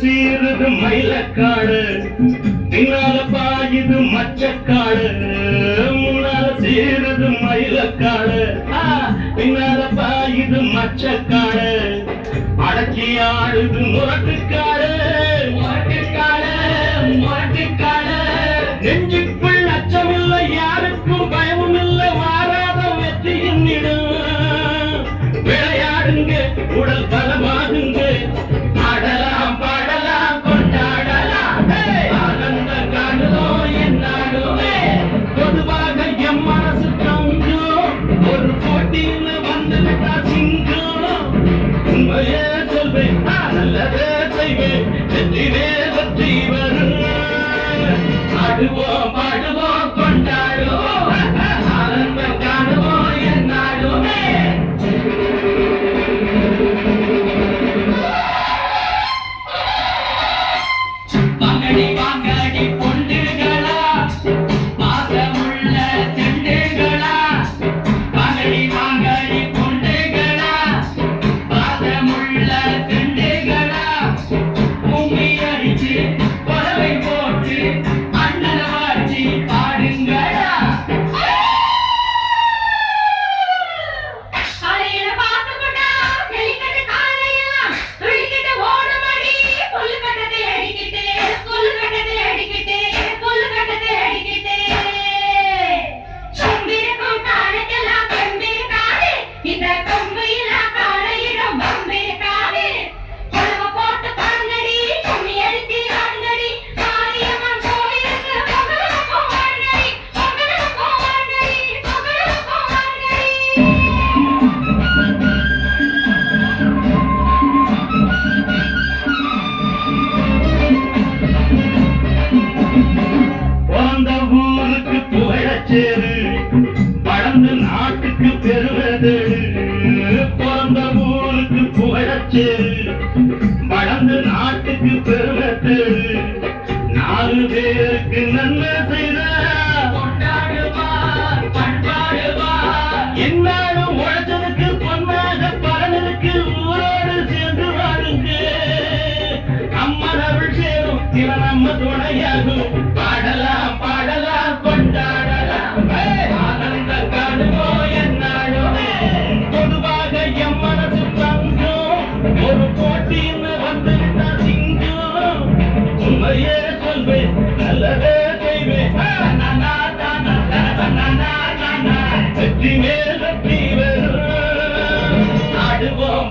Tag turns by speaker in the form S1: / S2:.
S1: சீருது மயிலக்காடு. பின்னால பாயுது மச்சக்காடு. முன்னால சீருது மயிலக்காடு. பின்னால பாயுது மச்சக்காடு. அடக்கி ஆடுது முரட்டு வாழ்வேன் நல்லதே செய்வேன். நெற்றிலே வெற்றி வரும் ஆடுவோம். சேரு. வளர்ந்து நாட்டுக்கு பெறுவது. பிறந்த ஊருக்கு புகழச்சேரு வளர்ந்து நாட்டுக்கு பெறுவது. நாலு பேருக்கு நன்மை செய்த என்னாலும் உழைச்சதுக்கு பொன்னாக பலனுக்கு ஊரோடு சேர்ந்து வாழுங்க அம்மன் பாடுவோம்